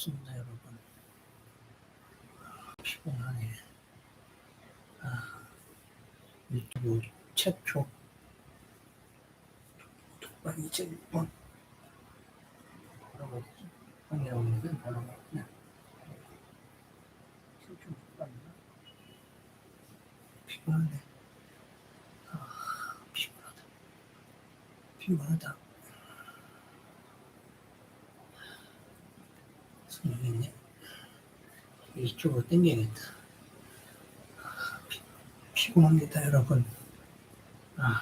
없습니다, 여러분. 아, 피곤하네. 아, 유튜브 최초 독반 이제 6번. 뭐라고 했지? 방이라고 했는데 뭐라고? 최초 독반인가? 피곤하네. 아, 피곤하다. 피곤하다. 있네. 이쪽으로 당겨야겠다. 아, 피, 피곤합니다, 여러분. 아,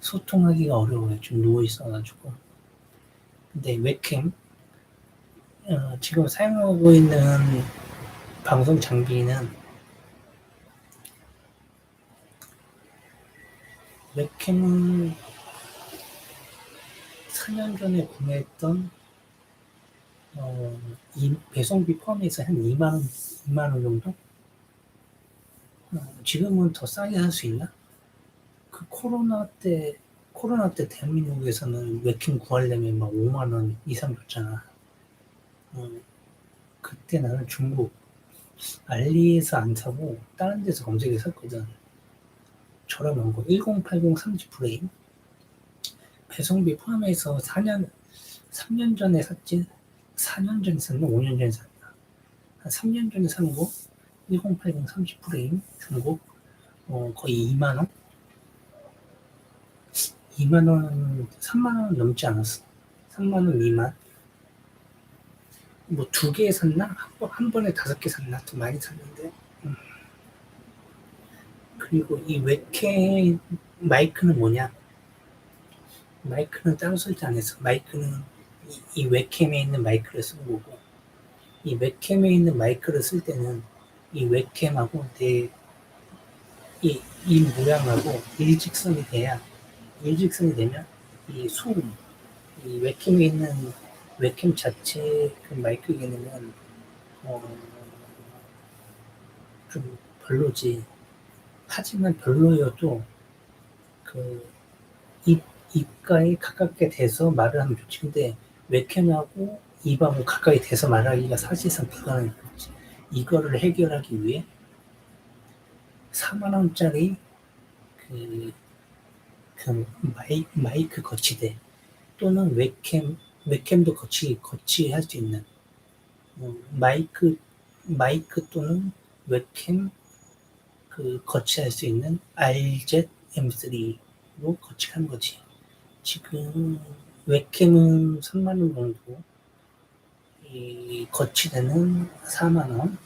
소통하기가 어려워요. 좀 누워있어가지고. 근데 웹캠, 어, 지금 사용하고 있는 방송 장비는 웹캠은 4년 전에 구매했던 어, 이 배송비 포함해서 한 2만 원, 2만 원 정도? 어, 지금은 더 싸게 할 수 있나? 그 코로나 때, 코로나 때 대한민국에서는 웹캠 구하려면 막 5만 원 이상 줬잖아. 어, 그때 나는 중국 알리에서 안 사고 다른 데서 검색해 샀거든. 저렴한 거 1080 30 프레임 배송비 포함해서 4년 3년 전에 샀지 4년 전에 샀나? 5년 전에 샀나? 한 3년 전에 산 거, 1080 30프레임 산 거, 어, 거의 2만원? 2만원, 3만원 넘지 않았어. 3만원, 2만. 뭐 두 개 샀나? 한, 번, 한 번에 다섯 개 샀나? 좀 많이 샀는데. 음. 그리고 이 웹캠 마이크는 뭐냐? 마이크는 따로 설치 안 했어. 마이크는 이, 이 웹캠에 있는 마이크를 쓰는 거고 이 웹캠에 있는 마이크를 쓸 때는 이 웹캠하고 내 이, 이 모양하고 일직선이 돼야 일직선이 되면 이 소음 이 웹캠에 있는 웹캠 자체 그 마이크 기능은 어, 좀 별로지. 하지만 별로여도 그 입, 입가에 가깝게 대서 말을 하면 좋지. 근데 웹캠하고 입하고 가까이 대서 말하기가 사실상 불가능해. 이거를 해결하기 위해 4만 원짜리 그, 그 마이, 마이크 거치대 또는 웹캠 웹캠도 거치 거치할 수 있는 어, 마이크 마이크 또는 웹캠 그 거치할 수 있는 RZ M3로 거치한 거지. 지금 웹캠은 3만원 정도, 이 거치대는 4만원,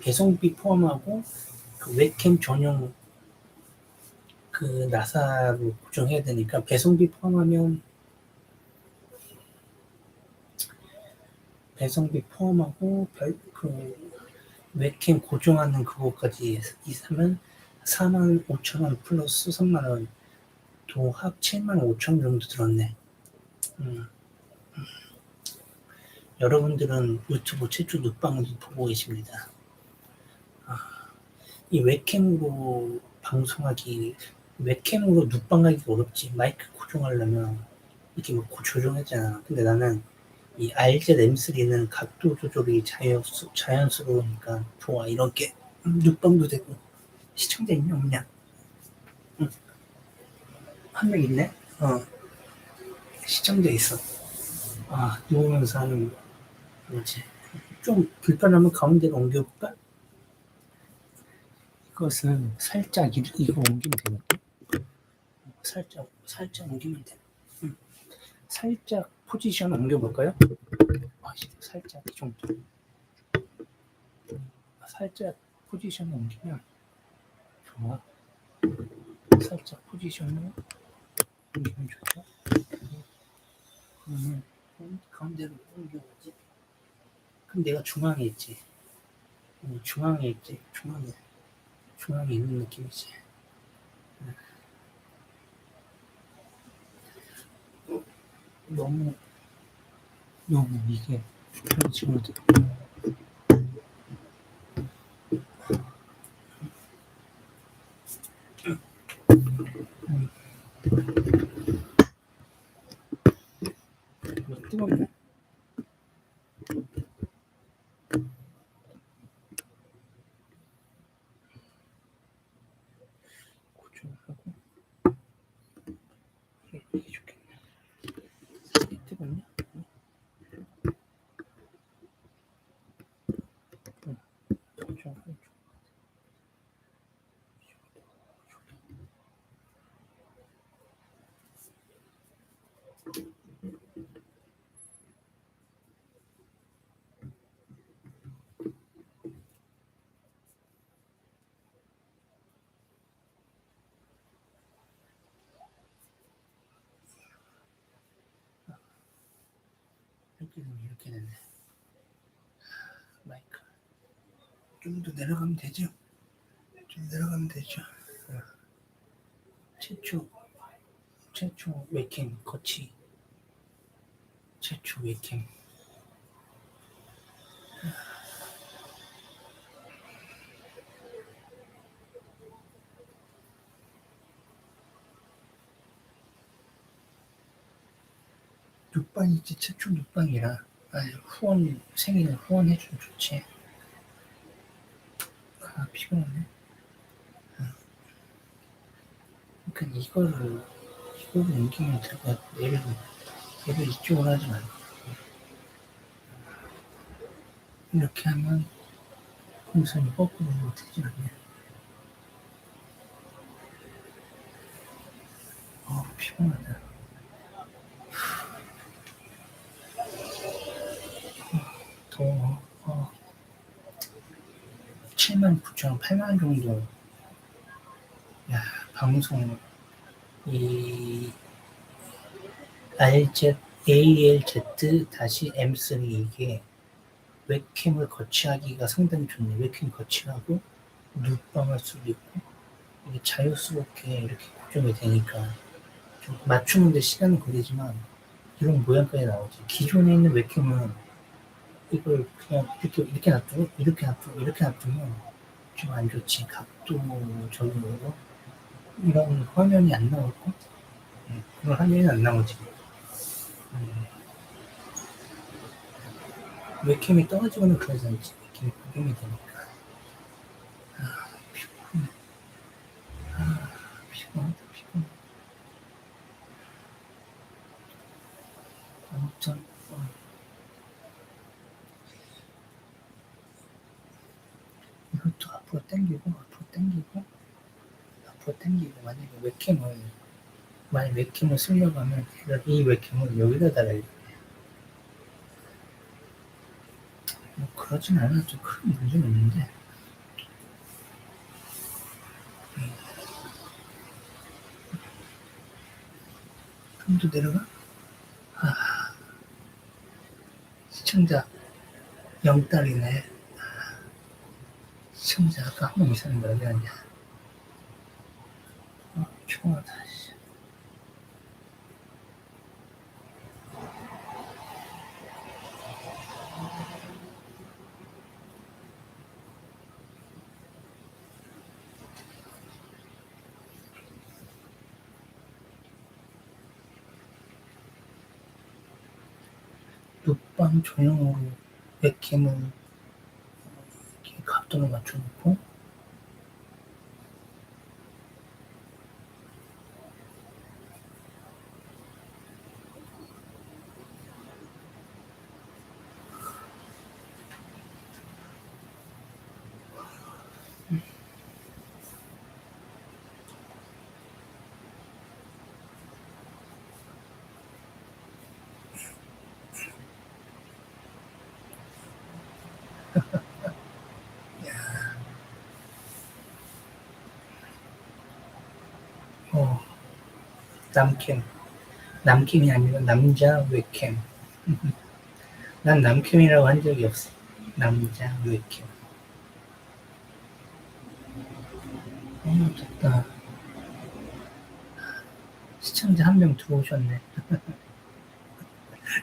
배송비 포함하고 그 웹캠 전용 그 나사로 고정해야 되니까 배송비 포함하면 배송비 포함하고 별, 그 웹캠 고정하는 그거까지 있으면 4만 5천 원 플러스 3만 원, 도 합 7만 5천 원 정도 들었네. 음. 여러분들은 유튜브 최초 눕방을 보고 계십니다. 아, 이 웹캠으로 방송하기, 웹캠으로 눕방하기 어렵지. 마이크 고정하려면 이렇게 막 조정했잖아. 근데 나는 이 RZ M3는 각도 조절이 자연스, 자연스러우니까 좋아. 이렇게 눕방도 되고. 시청자 있냐, 없냐? 응. 한명 있네? 어. 시청자 있어. 아, 누우면서 하는 거. 뭐지? 좀 불편하면 가운데로 옮겨볼까? 이것은 살짝 이- 이거 옮기면 되거든. 살짝, 살짝 옮기면 돼. 응. 살짝 포지션 옮겨볼까요? 아, 살짝 이 정도. 살짝 포지션 옮기면 좋아. 살짝 포지션을 옮기면 좋죠. 그러면 가운데로 옮겨오지. 그럼 내가 중앙에 있지. 어, 중앙에 있지. 중앙에. 중앙에 있는 느낌이지. 어, 너무, 너무 이게 뜨겁네. 되면 이렇게 되네. 마이크. 좀 더 내려가면 되죠? 좀 내려가면 되죠. 어. 최초, 최초 웹캠 거치. 최초 웹캠. 눕방이지 최초 눕방이라 아니, 후원 생일 후원해주면 좋지. 아 피곤하네. 어. 그러니까 이거를 이거를 옮기면 될 것 같아. 얘를 얘를 이쪽으로 하지 말고 이렇게 하면 풍선이 거꾸로 되지 않네. 어 피곤하다. 더워. 어. 7만 9천 원, 8만 원 정도. 야, 방송, 이, RZ, ALZ 다시 M3 이게 웹캠을 거치하기가 상당히 좋네. 웹캠 거치하고, 눕방할 수도 있고, 이게 자유스럽게 이렇게 고정이 되니까, 좀 맞추는데 시간은 걸리지만, 이런 모양까지 나오지. 기존에 있는 웹캠은 이걸 그냥 이렇게 이렇게 놔두고 이렇게 놔두고 이렇게 놔두면 좀 안 좋지. 각도 적용으로. 이런 화면이 안 나오고? 음, 그런 화면이 안 나오지. 음. 웹캠이 떨어지거나 않지. 웹캠이 구경이 되니까 아 피곤해 아 피곤하다 피곤해 아무튼 어. 이것도 앞으로 당기고 앞으로 당기고 앞으로 당기고 만약에 웹캠을 만약 웹캠을 쓰려고 하면 이 웹캠을 여기다 달아야 돼. 뭐 그러진 않아도 큰 문제는 없는데 좀 더 내려가? 아, 시청자 0달이네. 시청자가 한 명 이상인 거야, 왜 아니야? 어, 피곤하다, 씨. 눕방 조형으로 웹캠을 이렇게 각도를 맞춰놓고 어, 남캠. 남캠이 아니라 남자 웹캠. 난 남캠이라고 한 적이 없어. 남자 웹캠. 어 좋다. 시청자 한 명 들어오셨네.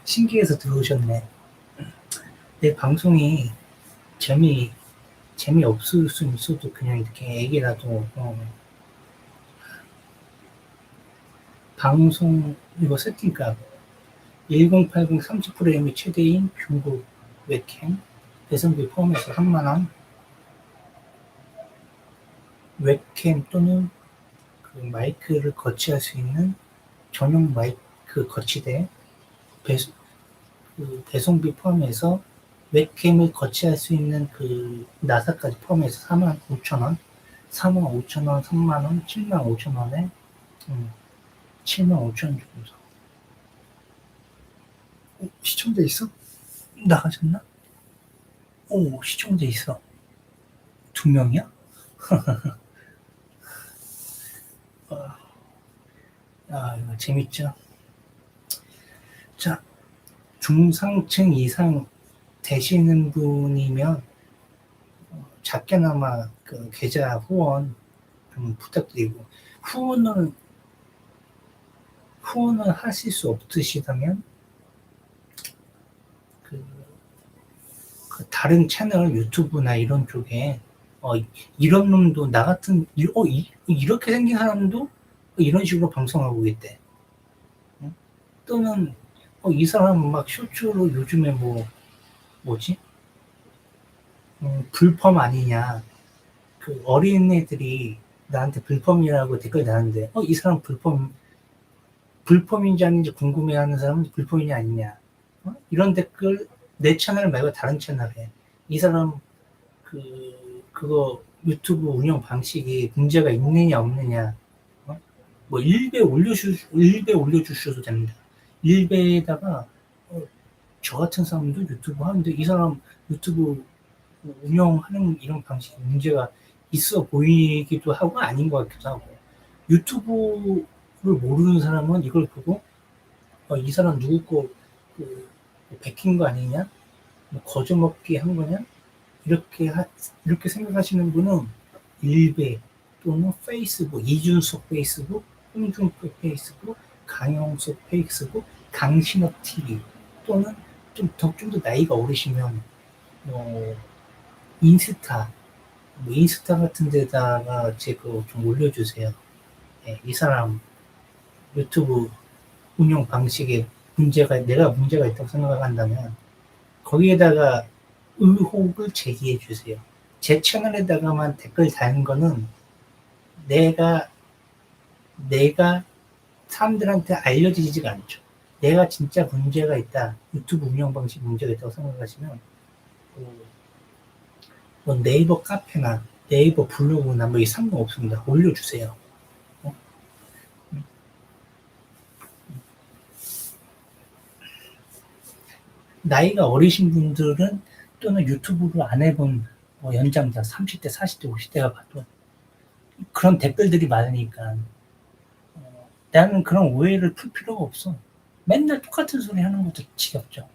신기해서 들어오셨네. 내 방송이 재미 재미없을 수 있어도 그냥 이렇게 얘기라도 어, 방송 이거 세팅값 1080 30프레임이 최대인 중국 웹캠 배송비 포함해서 3만원 웹캠 또는 그 마이크를 거치할 수 있는 전용 마이크 거치대 배송, 그 배송비 포함해서 웹캠을 거치할 수 있는 그 나사까지 포함해서 4만 5천원 4만 5천 원 3만 원 7만 5천 원에 음, 7만 5천 원 정도. 어, 시청자 있어? 나가셨나? 오, 시청자 있어. 두 명이야? 아, 아, 이거 재밌죠? 자, 중상층 이상 되시는 분이면 어, 작게나마 그 계좌 후원 좀 부탁드리고 후원을 후원을 하실 수 없으시다면 그, 그 다른 채널 유튜브나 이런 쪽에 어, 이런 놈도 나 같은 이- 어, 이, 이렇게 생긴 사람도 이런 식으로 방송하고 있대. 응? 또는 어, 이 사람 막 쇼츠로 요즘에 뭐 뭐지? 음, 불펌 아니냐? 그 어린애들이 나한테 불펌이라고 댓글 다는데 어, 이 사람 불펌 불펌인지 아닌지 궁금해하는 사람은 불펌이냐 아니냐? 어? 이런 댓글 내 채널 말고 다른 채널에 이 사람 그 그거 유튜브 운영 방식이 문제가 있느냐 없느냐 어? 뭐 1배 올려주 1배 올려주셔도 됩니다. 1배에다가 어, 저 같은 사람도 유튜브 하는데 이 사람 유튜브 운영하는 이런 방식이 문제가 있어 보이기도 하고 아닌 것 같기도 하고 유튜브를 모르는 사람은 이걸 보고 어, 이 사람 누구 거 그, 베낀 거 아니냐 뭐 거저먹기 한 거냐 이렇게 하, 이렇게 생각하시는 분은 일베 또는 페이스북 이준석 페이스북 홍준표 페이스북 강영석 페이스북 강신업 TV 또는 좀더좀더 나이가 어리시면 뭐 인스타 뭐 인스타 같은 데다가 제 거 좀 올려주세요. 예, 이 사람 유튜브 운영 방식에 문제가 내가 문제가 있다고 생각한다면 거기에다가 의혹을 제기해 주세요. 제 채널에다가만 댓글 다는 거는 내가 내가 사람들한테 알려지지가 않죠. 내가 진짜 문제가 있다, 유튜브 운영 방식 문제가 있다고 생각하시면 뭐, 뭐 네이버 카페나 네이버 블로그나 뭐 이 상관없습니다. 올려주세요. 나이가 어리신 분들은 또는 유튜브를 안 해본 뭐 연장자 30대, 40대, 50대가 봐도 그런 댓글들이 많으니까 어, 나는 그런 오해를 풀 필요가 없어. 맨날 똑같은 소리 하는 것도 지겹죠.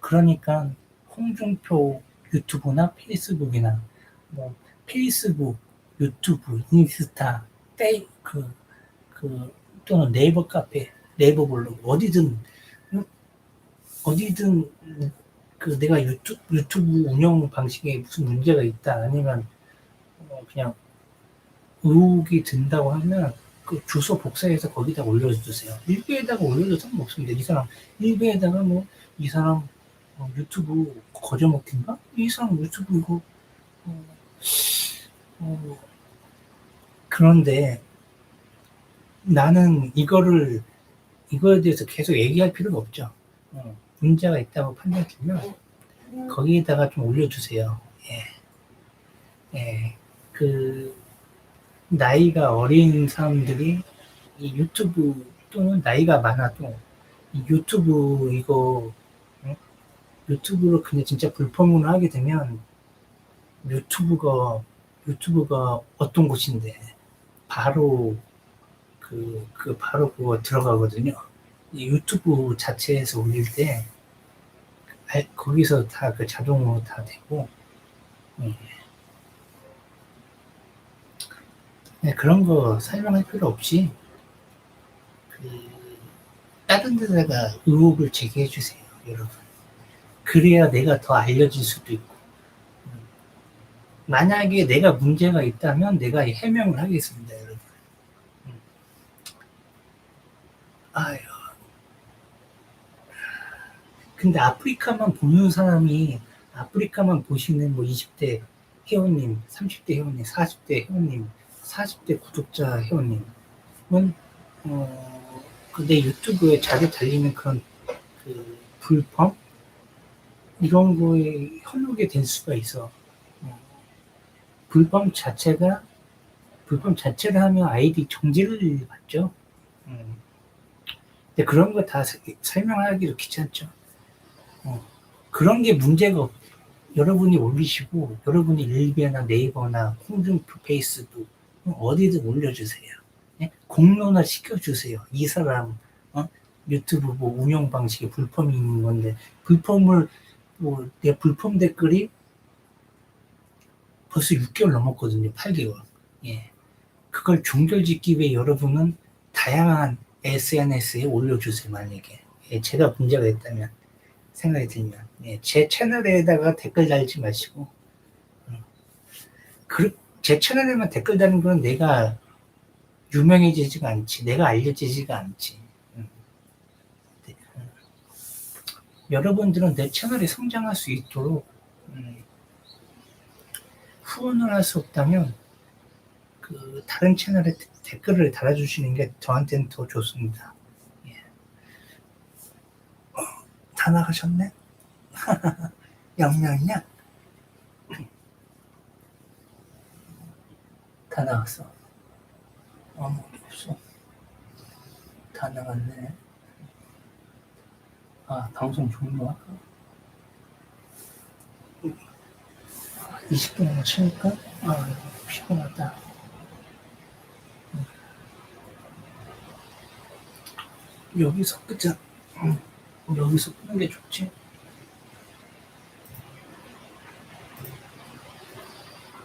그러니까 홍준표 유튜브나 페이스북이나 뭐 페이스북, 유튜브, 인스타, 페이 그, 그 또는 네이버 카페, 네이버 블로그 어디든 어디든 그 내가 유튜브, 유튜브 운영 방식에 무슨 문제가 있다 아니면 어 그냥 의혹이 든다고 하면 그 주소 복사해서 거기다 올려주세요. 일베에다가 올려도 상관없습니다. 이 사람 일베에다가 뭐 이 사람 어, 유튜브 거저먹힌가? 이 사람 유튜브 이거 어, 어, 그런데 나는 이거를 이거에 대해서 계속 얘기할 필요가 없죠. 어, 문제가 있다고 판단 주면 거기에다가 좀 올려주세요. 예, 예, 그 나이가 어린 사람들이 이 유튜브 또는 나이가 많아도 이 유튜브 이거 응? 유튜브로 그냥 진짜 불법으로 하게 되면 유튜브가 유튜브가 어떤 곳인데 바로 그, 그 바로 그거 들어가거든요. 이 유튜브 자체에서 올릴 때 아, 거기서 다 그 자동으로 다 되고 예. 네, 그런 거 설명할 필요 없이 그 다른 데다가 의혹을 제기해 주세요, 여러분. 그래야 내가 더 알려질 수도 있고. 음. 만약에 내가 문제가 있다면 내가 해명을 하겠습니다, 여러분. 음. 아유. 근데 아프리카만 보는 사람이 아프리카만 보시는 뭐 20대 회원님, 30대 회원님, 40대 회원님, 40대 구독자 회원님은 어, 근데 유튜브에 자주 달리는 그런 그 불법 이런 거에 현혹이 될 수가 있어. 어, 불법 자체가 불법 자체를 하면 아이디 정지를 받죠. 음. 근데 그런 거 다 설명하기도 귀찮죠. 그런 게 문제가 없. 여러분이 올리시고 여러분이 일비나 네이버나 콩중표 페이스도 어디든 올려주세요. 예? 공론화 시켜주세요. 이 사람 어? 유튜브 뭐 운영 방식에 불품이 있는 건데 불품을 뭐 내 불품 댓글이 벌써 6개월 넘었거든요. 8개월. 예. 그걸 종결짓기 위해 여러분은 다양한 SNS에 올려주세요. 만약에 예, 제가 문제가 있다면 생각이 들면 예, 제 채널에다가 댓글 달지 마시고 음. 그, 제 채널에만 댓글 다는 건 내가 유명해지지가 않지 내가 알려지지가 않지 음. 네, 음. 여러분들은 내 채널이 성장할 수 있도록 음, 후원을 할 수 없다면 그 다른 채널에 데- 댓글을 달아주시는 게 저한테는 더 좋습니다. 예. 어, 다 나가셨네? 영양이냐? 다 나갔어. 아무도 없어. 다 나갔네. 아, 방송 종료할까? 20분이나 치니까? 아, 피곤하다. 여기서 끄 자. 응. 여기서 끄는 게 좋지.